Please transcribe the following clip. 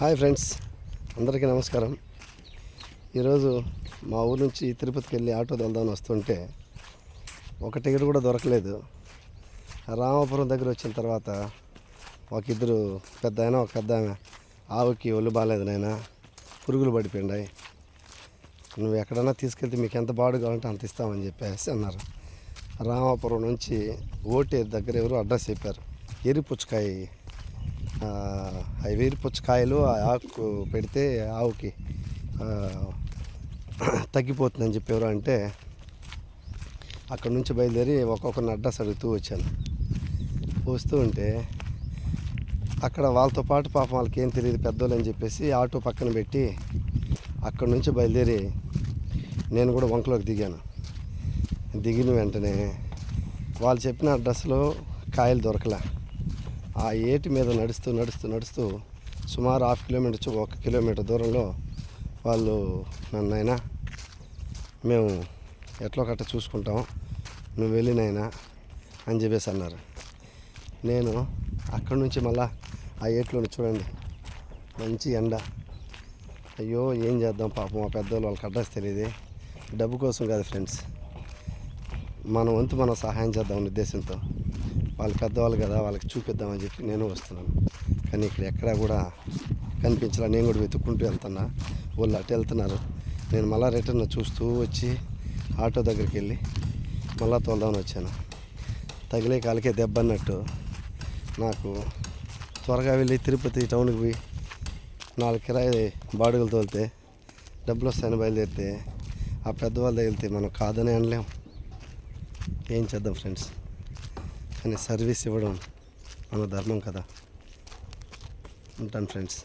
Hi friends అందరికీ నమస్కారం. ఈరోజు మా ఊరు నుంచి తిరుపతికి వెళ్ళి ఆటో వెళ్దామని వస్తుంటే ఒక టికెట్ కూడా దొరకలేదు. రామాపురం దగ్గర వచ్చిన తర్వాత ఒక ఇద్దరు పెద్ద ఆయన ఒక పెద్ద ఆమె ఆవుకి ఒళ్ళు బాగాలేదు నాయన పురుగులు పడిపోయినాయి. నువ్వు ఎక్కడన్నా తీసుకెళ్తే మీకు ఎంత బాడు కావాలంటే అంత ఇస్తామని చెప్పేసి అన్నారు. రామాపురం నుంచి ఓటేరు దగ్గర ఎవరు అడ్రస్ చెప్పారు. ఎరిపుచ్చకాయ అవి వేరు పుచ్చకాయలు ఆకు పెడితే ఆవుకి తగ్గిపోతుందని చెప్పేవారు అంటే అక్కడ నుంచి బయలుదేరి ఒక్కొక్కరిని అడ్రస్ అడుగుతూ వచ్చాను. వస్తూ ఉంటే అక్కడ వాళ్ళతో పాటు పాపం వాళ్ళకి ఏం తెలియదు పెద్దోళ్ళు అని చెప్పేసి ఆటో పక్కన పెట్టి అక్కడ నుంచి బయలుదేరి నేను కూడా వంకలోకి దిగాను. దిగిన వెంటనే వాళ్ళు చెప్పిన అడ్రస్లో కాయలు దొరకలే. ఆ ఏటి మీద నడుస్తూ నడుస్తూ నడుస్తూ సుమారు హాఫ్ కిలోమీటర్ ఒక కిలోమీటర్ దూరంలో వాళ్ళు నన్నైనా మేము ఎట్లా కట్ట చూసుకుంటాం నువ్వు వెళ్ళినైనా అని చెప్పేసి అన్నారు. నేను అక్కడి నుంచి మళ్ళా ఆ ఏట్లోని చూడండి మంచి ఎండ. అయ్యో ఏం చేద్దాం పాపం మా పెద్దవాళ్ళు వాళ్ళకి అడ్రస్ తెలియదు. డబ్బు కోసం కాదు ఫ్రెండ్స్ మన వంతు మనం సహాయం చేద్దాం ఉద్దేశంతో. వాళ్ళు పెద్దవాళ్ళు కదా వాళ్ళకి చూపిద్దామని చెప్పి నేను వస్తున్నాను. కానీ ఇక్కడ ఎక్కడా కూడా కనిపించలే. నేను కూడా వెతుక్కుంటూ వెళ్తున్నా. వాళ్ళు అటు వెళ్తున్నారు. నేను మళ్ళీ రిటర్న్ చూస్తూ వచ్చి ఆటో దగ్గరికి వెళ్ళి మళ్ళా తోలదామని వచ్చాను. తగిలే కాలికే దెబ్బ అన్నట్టు నాకు త్వరగా వెళ్ళి తిరుపతి టౌన్కి పోయి నాలుగు కిరాయి బాడుగలు తోలితే డబ్బులు వస్తాయని బయలుదేరితే ఆ పెద్దవాళ్ళు తగిలితే మనం కాదని అనలేం. ఏం చేద్దాం ఫ్రెండ్స్? కానీ సర్వీస్ ఇవ్వడం మన ధర్మం కదా. ఉంటాను ఫ్రెండ్స్.